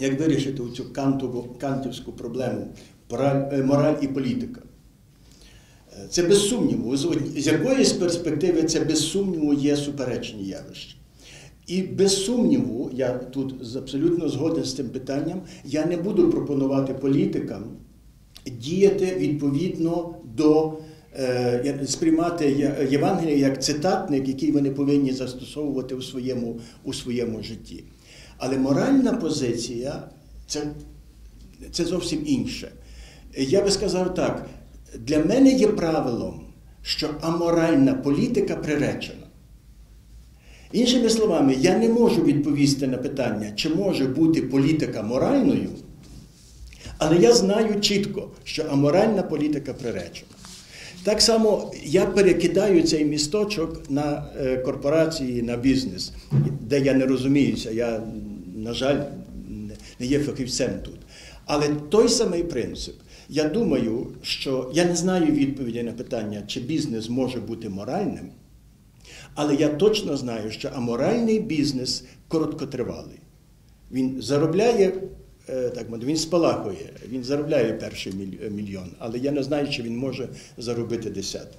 як вирішити цю кантівську проблему мораль, е, і політика. Е, Це без сумніву. З, якоїсь перспективи це без сумніву є суперечні явища. І без сумніву, я тут абсолютно згоден з цим питанням, я не буду пропонувати політикам діяти відповідно до е, сприймати Євангелія як цитатник, який вони повинні застосовувати у своєму, у своєму житті. Але моральна позиція це, це зовсім інше. Я би сказав так: для мене є правилом, що аморальна політика приречена. Іншими словами, я не можу відповісти на питання, чи може бути політика моральною, але я знаю чітко, що аморальна політика приречена. Так само я перекидаю цей місточок на е, корпорації, на бізнес, де я не розуміюся. Я, на жаль, не- є фахівцем тут. Але той самий принцип. Я думаю, що я не знаю відповіді на питання, чи бізнес може бути моральним, але я точно знаю, що аморальний бізнес короткотривалий. Він заробляє, так мовити, він спалахує, він заробляє перший міль- мільйон, але я не знаю, чи він може заробити десятий.